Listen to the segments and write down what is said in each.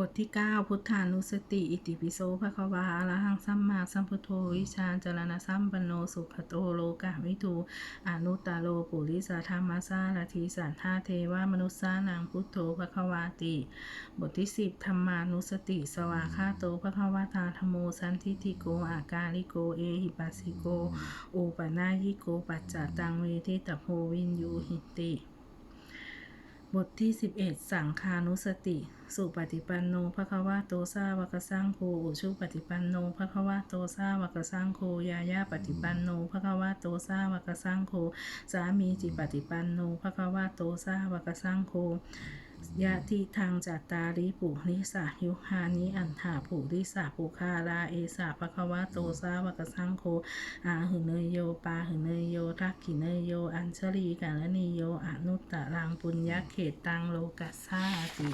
บทที่ 9 พุทธานุสติ อิติปิโสภะคะวาอะระหังสัมมาสัมพุทโธวิชาญจรณะสัมปันโนสุขโตโลกาวิทูอนุตตโลปุริสาธรรมสารทีสันทาเทวามนุษสานังพุทโธภะคะวาติ บทที่ 10ธรรมานุสติ สวาคาโตภะคะวาตาธรรมโมสันทิติโกอากาลิโกเอหิปัสสิโกโอปะนายิโกปัจจตังเวทิตโพวินยูหิติ บทที่ 11 สังคานุสติ สุปฏิปันโนภควาโตซาวกสังโคอุชุปฏิปันโนภควาโตซาวกสังโคยายาปฏิปันโนภควาโตซาวกสังโค สามีจิปฏิปันโนภควาโตซาวกสังโค ยะทิทางจัตตาริปุริสายุคานิอันถาปุริสาปุคาลาเอสาภควะโตสาวกสังโคอาหุเนยโยปาหุเนยโยทักขิเนยโย อัญชลีกาลนิโยอนุตตะรังปุญญเขตตังโลกัสสาติ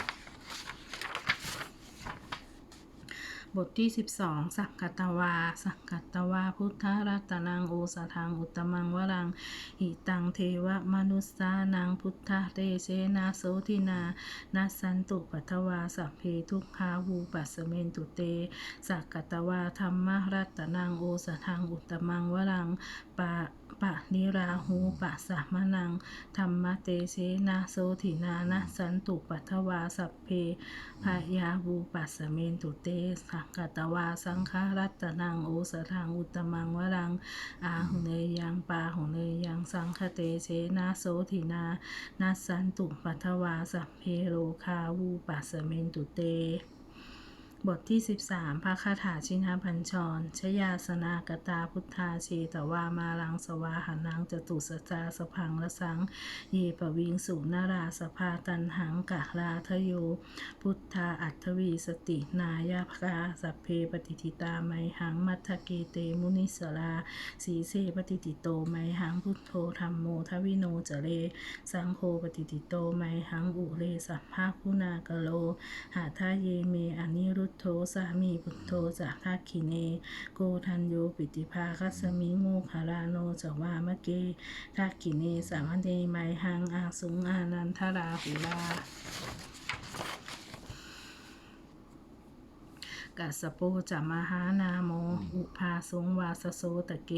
บทที่ 12 สักกัตวา สักกัตวา พุทธรัตนังโอสถังอุตมังวรัง หิตังเทวมนุสสานังพุทธเตเชนะโสทินานัสสันตุปัทวาสัพเพทุกขาวูปัสเมนตุเต สักกัตวาธรรมรัตนังโอสถังอุตตมังวรังปะ ปะนิราหูปะสะมะนังธรรมเตเชนะโสถินานะสันตุปัทวาสัพเพพยาวูปัสสเมนตุเตสักกตวาสังฆรัตนังโอสถังอุตมังวรัง อาหุเนยยังปาหุเนยยังสังคเตเชนะโสถินานัสสันตุปัทวาสัพเพโลคาวูปัสเมนตุเต บทที่ 13พระคาถาชินาพัญชร ชยาสนากตาพุทธาเชตวามาลังสวาหานังจตุสจาสพังละสัง เยปวิงสุนาราสภาตันหังกะลาทโย พุทธาอัตวีสตินายาภาสัพเพปฏิทิตาไมหังมัทเกเตมุนิสลาสีเสปฏิติโตไมหังพุทโธธรรมโมทวิโนจเรสังโฆปฏิติโตไมหังอุเรสัพพาคุณากโล หาทาเยเมอนิรุตโธสามีพุทโธจากทักขิเน โกทันโยปิติภาคัสมิโมคาราโนจวามะเกทักขิเนสามเนไมหังอาสุงอานันทราหุลา กัสโปจะมหานาโม อุพาสงวาสโสตะเก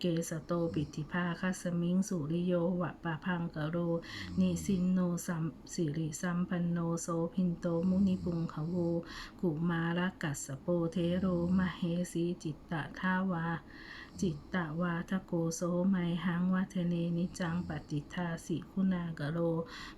เกสโตปิติภาคัสมิงสุริโยวะปะพังกะโร นิสินโนสัมสิริสัมปันโนโสพินโตมุนิปุงขโวกุมารกัสโปเทโรมเหสีจิตตะทาวาจิตตะวาทโกโสไมหังวัฒเนนิจังปฏิทาสิคุณากะโร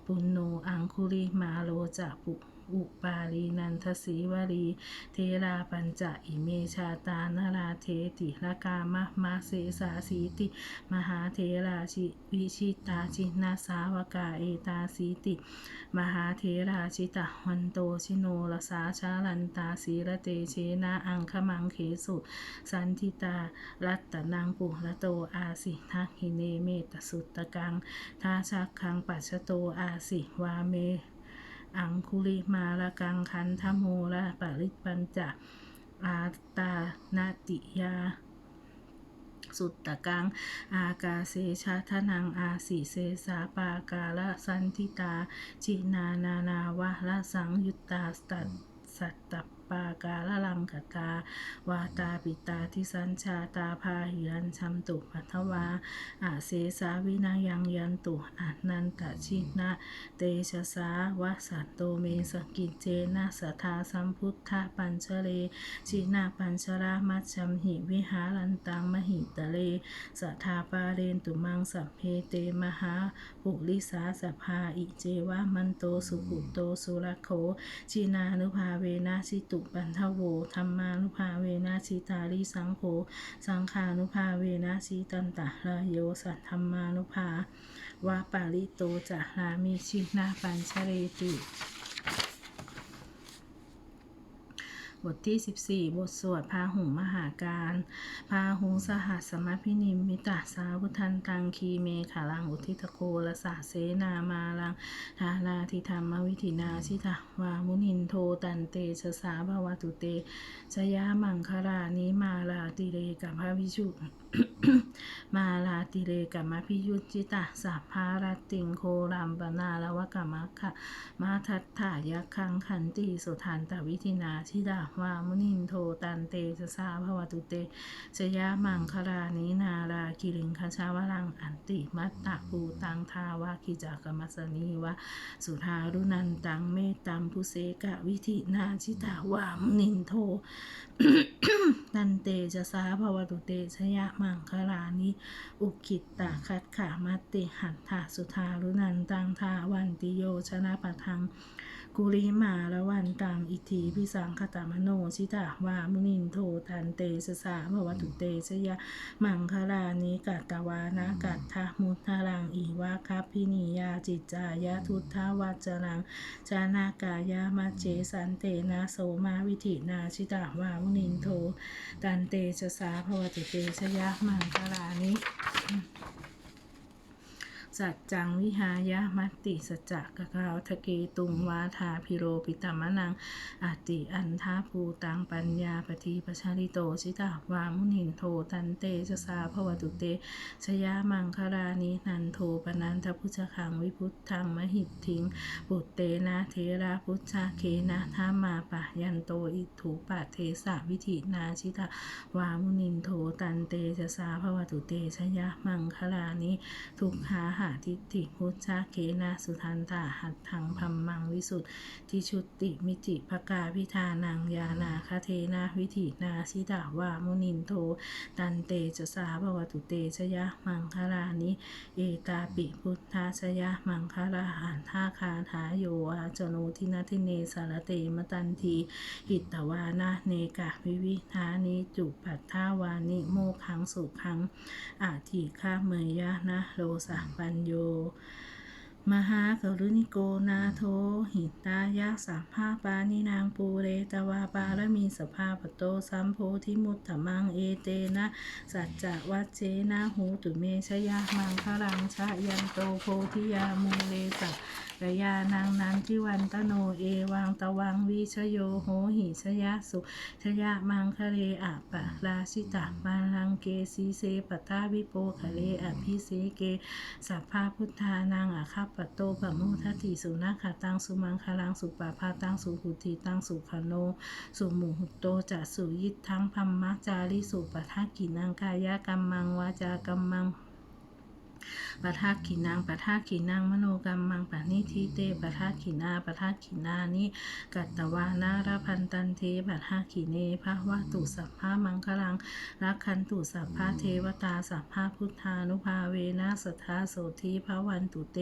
ปุณโนอังคุริมาโลจะปุ อุปาลีนันทสีวลีเทราปัญจอิเมชาตานาราเทติลกามะมาเสสาสีติ มหาเทราชิวิชิตาชินาสาวกาเอตาสีติ มหาเทราชิตะวันโตชิโนรสาชาลันตาสีระเตเชนะอังคมังเขสุสันทิตารัตนังปุระโตอาสิทักหิเนเมตสุตตะกังทาชักคังปัชชโตอาสิวาเม อังคุลิมาละกังคันทโมละปริปัญจะอาตานาติยา สุตตะกัง อากาเซชาทนังอาสิเสสาปากาละสันทิตา จินานานาวะละสังยุตตาสตัสสัตตป ปากาละลังกตาวาตาปิตาทิสัญชาตาพาหิรันชัมตุปัทวาอาเสสาวินายังยันตุอนันตชินะเตชะสาวะสัตโตเมสกิจเจนะสทาสัมพุทธปัญชเลชินาปัญชรามัจฉัมหิวิหารันตังมหิตะเลสัทาปาเรนตุมังสัพเพเตมหาปุริสาสภาอิเจวะมันโตสุขุโตสุรโคชินานุภาเวนะชิตุปันทโวธรรมานุภาเวนะสีตาลิสังโฆสังขานุภาเวนะสีตันตะระโยสัทธรรมานุภาวาปาริโตจะรามิชินาปัญชเรติ ป บทที่ 14 บทสวดพาหุงมหาการ พาหุงสหัสมพินิมมิตาสาวุทันตังคีเมขาลังอุทิตโกละสาเสนามาลังทานาทิธรรมวิธินาชิตาวามุนินโทตันเตชะสาภวตุเตชยามังคลานิมาลาติเรกับพระวิชุมาลาติเรกัมมพิยุจิตาสัพพารติงโครัมปนาลวกรรมคะมาทัตถายะคังขันติสุทันตวิธินาชิดาวามุนินโทตันเตจะสาภวตุเตชยามังคลานินารากิริงคชาวรังอันติมัตตะปูตังทาวาคิจักมัสนีวะสุทารุนันตังเมตตัมพุเสกะวิธินาชิตาวามุนินโทนันเตจะสาภวตุเตชยะมังคลานิอุคิตตาคัดขามัตติหัตถาสุทารุนันตังทาวันติโยชนะปะทัง กุลิมาละวันตังอิทธิพิสังคตามโนชิตาวามุนินโทตันเตสสาภวตุเตชยะมังคลานิกัตตวานากัตถามุทารังอีวาคัพพินิยาจิตจายะทุทธาวัจรังจานากายามัจเจสันเตนะโสมาวิธินาชิตาวามุนินโทตันเตชะสาภวตุเตชยะมังคลานิ สัจจังวิหายะมัตติสัจจะกะกาวทะเกตุงวาทาพิโรปิตมะนังอาติอันทาภูตังปัญญาปฏิปชาริโตชิตาวามุนินโทตันเตชะสาภวตุเตชยามังคลานินันโทปนันทพุชคังวิพุทธังมหิตถิงปุตเตนะเทระพุชาเคนะธามาปะยันโตอิถูปะเทสะวิธินาชิตาวามุนินโทตันเตชะสาภวตุเตชยะมังคลานิทุกขาหาทิฏฐิพุชาเคนะสุทันตาหัตถังพัมมังวิสุทธิชุติมิจิภกาพิธานังยานาคเทนาวิธินาชิตาวามุนินโท ตันเตจะสาภวตุเตชยะมังคลานิเอตาปิพุทธาชยะมังคลาหันทาคาถาโยอาจโนทินาทิเนสารเตมตันทีหิตตวานะเนกะวิวิธานิจุปัฏฐาวานิโมขังสุขังอาทิฆาเมยยะนะโลสะปันโย มหากรุณิโกนาโทหิตายะสัมภาปานินางปูเรตวาปารมีสภาปโตสัมโพธิมุตตมังเอเตนะ สัจจะวัจเจนะหูตุเมชยะมังคลังชะยันโตโพธิยามูเลสั กยานางนันทิวันตโนเอวังตวังวิชโยโหหิชยะสุชยะมังคะเลอะปะราชิตะมาลังเกสีเสปตาวิโปคะเลอะพิเสเกสัพพาพุทธานังอะคัปปะโตปะมุทติสุนัขขตังสุมังคลังสุปาพาตังสุหุติตังสุขโน สุหมุหุตโตจะสุยิตทั้งพัมมจาริสุปทักกินังกายะกัมมังวาจากัมมัง ปะทาขินังปะทาขินังมโนกรรมมังปะนิทิเตปะทาขินาปะทาขินานิกัตตวานาราพันตันเทปะทาขิเนภะวะตุสัพพะมังคลังรักขันตุสัพพะเทวตาสัพพะพุทธานุภาเวนะสัทธาโสธีภะวันตุเต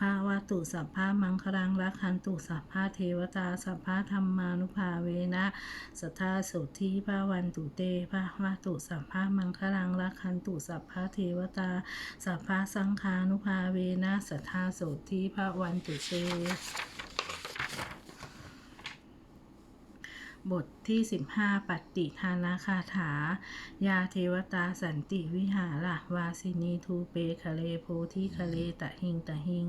ภาวะตุสัพพะมังคลังรักขันตุสัพพะเทวตาสัพพะธรรมานุภาเวนะสัทธาโสธีภะวันตุเตภาวะตุสัพพะมังคลังรักขันตุสัพพะเทวตาสัพพระสังฆานุภาเวนะสัทธาโสธีพระวันตุเต บทที่ 15 ปัตติทานาคาถา ยาเทวตาสันติวิหารวาสินีทูเปคะเลโพธิคะเลตะหิงตะหิง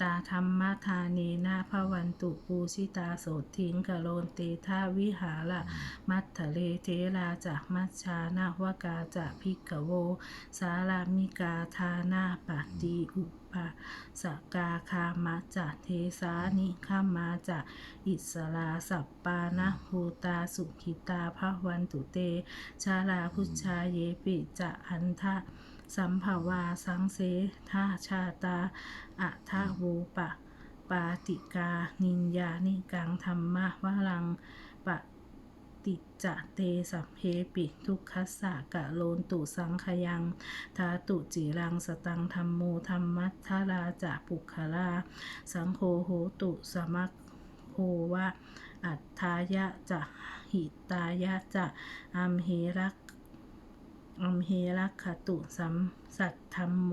ตาธรรมทาเนนาภวันตุปูชิตาโสทิงกะโลนเตทาวิหาระมัททะเลเทราจะมัชชานาวกาจะพิกโว สารามิกาทานาปฏิอุปาสกาคามาจะเทสานิขามาจะอิสลาสัปปานะภูตาสุขิตาภวันตุเต ชาลาพุชาเยปิจะอันทะสัมภาวาสังเสทาชาตาอะทะโวปะ ปาติกา นินยานิกังธรรมะวลังปะติจะเตสัพเพปิทุกขัสสะกะโลนตุสังขยังทาตุจิรังสตังธรรมโมธรรมัทธาราจะปุคลา สังโฆโหตุสมัคโหวะ อัฏฐายะจะหิตายะจะอัมเหรักอัมเหรักขตุสัมสัตธรรมโม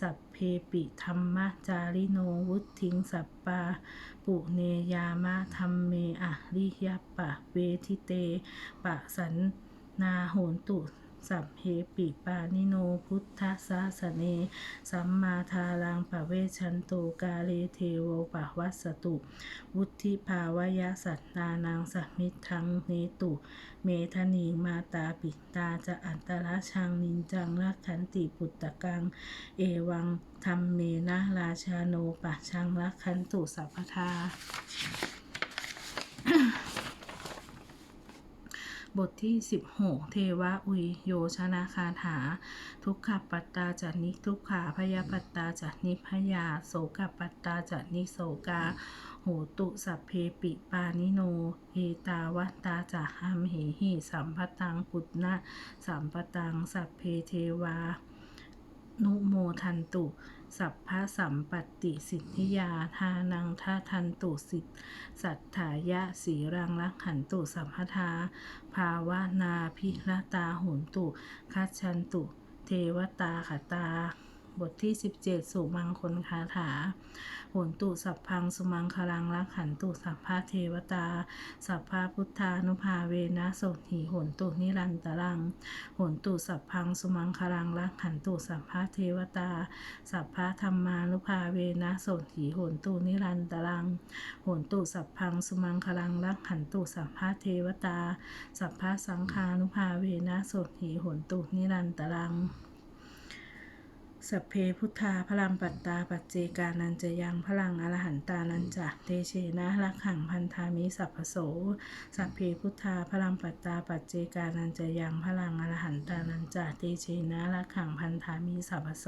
สัพเพปิธรรมจาริโนวุทิงสัปปา ปุเนยามะธรรมเมอะริยปะเวทิเต ปะสันนาโหนตุ สัพเพปิปานิโนพุทธสาสเน สัมมาทารังปะเวชันโตกาเลเทโวปะวัสสตุ วุธิภาวยสัตตานังสัมมิทังเนตุ เมธนีมาตาปิตาจะอันตรชังนินจังรักขันติปุตตะกัง เอวังธรรมเมนะราชาโนปะชังรักขันตุสัพพทา บทที่ 16 เทวะอุยโยชนะคาถา ทุกขปัตตาจันิทุกขาพยาปัตตาจันิพยา โสกปัตตาจันิโสกาโหตุสัพเพปิปานิโนเอตาวัตตาจะหัมเหหิสัมปตังปุตนะสัมปตังสัพเพเทวา นุโมทันตุ สัพพะสัมปติสิทธิยาทานังทาทันตุสิทธสัทธายะสีรังลักขันตุสัมพทา ภาวนาพิรตาหุนตุคัจฉันตุ เทวตาขตา บทที่ 17 สุมังคลคาถาโหนตุสัพพังสุมังคลังรักขันตุสัพพะเทวตา สัพพะพุทธานุภาเวนะโสหิโหนตุนิรันตรังโหนตุสัพพังสุมังคลังรักขันตุสัพพะเทวตา สัพพะธรรมานุภาเวนะโสหิโหนตุนิรันตรังโหนตุสัพพังสุมังคลังรักขันตุสัพพะเทวตา สัพพะสังฆานุภาเวนะโสหิโหนตุนิรันตรัง สัพเพพุทธาพลัมปัตตาปัจเจกานันจะยังพลังอรหันตานันจะเตเชนะรักขังพันธามิสัพพโส สัพเพพุทธาพลัมปัตตาปัจเจกานันจะยังพลังอรหันตานันจะเตเชนะรักขังพันธามิสัพพโส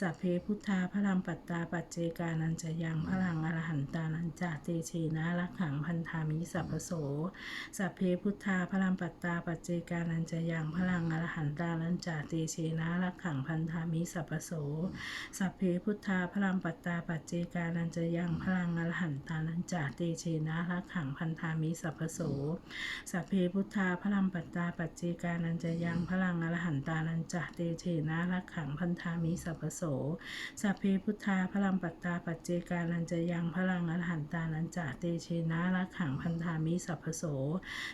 สัพเพพุทธาพลัมปัตตาปัจเจกานันจะยังพลังอรหันตานันจะเตเชนะรักขังพันธามิสัพพโส สัพเพพุทธาพลัมปัตตาปัจเจกานันจะยังพลังอรหันตานันจะเตเชนะรักขังพันธามิสัพพพโส สัพเพพุทธาพลัมปัตตาปัจเจกานันจะยังพลังอรหันตานันจะเตเชนะรักขังพันธามิสัพพโส สัพเพพุทธาพลัมปัตตาปัจเจกานันจะยังพลังอรหันตานันจะเตเชนะรักขังพันธามิสัพพโส สัพเพพุทธาพลัมปัตตาปัจเจกานันจะยังพลังอรหันตานันจะเตเชนะรักขังพันธามิสัพพโส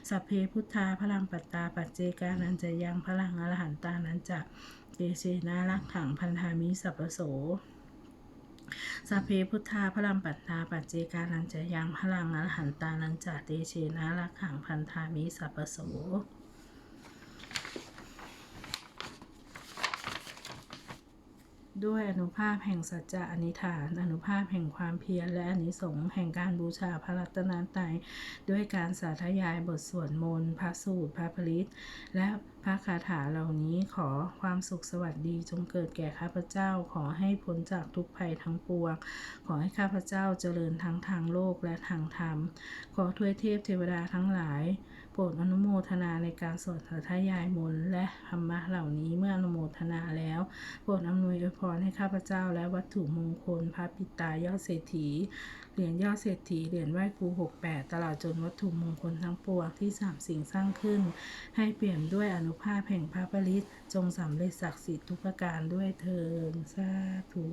สัพเพพุทธาพลัมปัตตาปัจเจกานันจะยังพลังอรหันตานันจะ เตเชนะรักขังพันธามิสัพโสสัพเพพุทธาพลัมปัตตาปัจเจกานันจะยังพลังอรหันตานันจะเตเชนะรักขังพันธามิสัพโสด้วยอนุภาพแห่งสัจจะอนิฐาน อนุภาพแห่งความเพียรและอนิสงส์แห่งการบูชาพระรัตนตรัยด้วยการสาธยายบทสวดมนต์พระสูตรพระผลิตและ ระคาถาเหล่านี้ขอความสุขสวัสดีจงเกิดแก่ข้าพเจ้า ขอให้พ้นจากทุกภัยทั้งปวง ขอให้ข้าพเจ้าเจริญทั้งทางโลกและทางธรรม ขอทวยเทพเทวดาทั้งหลาย โปรดอนุโมทนาในการสวดสาธยายมนต์และธรรมะเหล่านี้เมื่ออนุโมทนาแล้ว โปรดอำนวยอวยพรให้ข้าพเจ้าและวัตถุมงคลพระปิตายอดเศรษฐี เหรียญยอดเศรษฐีเหรียญไหว้ครูหกแปดตลอดจนวัตถุมงคลทั้งปวงที่สามสิ่งสร้างขึ้น ให้เปลี่ยนด้วยอนุภาพแห่งพระปริศจงสำเร็จศักดิ์สิทธิ์ทุกประการด้วยเทินสาธุ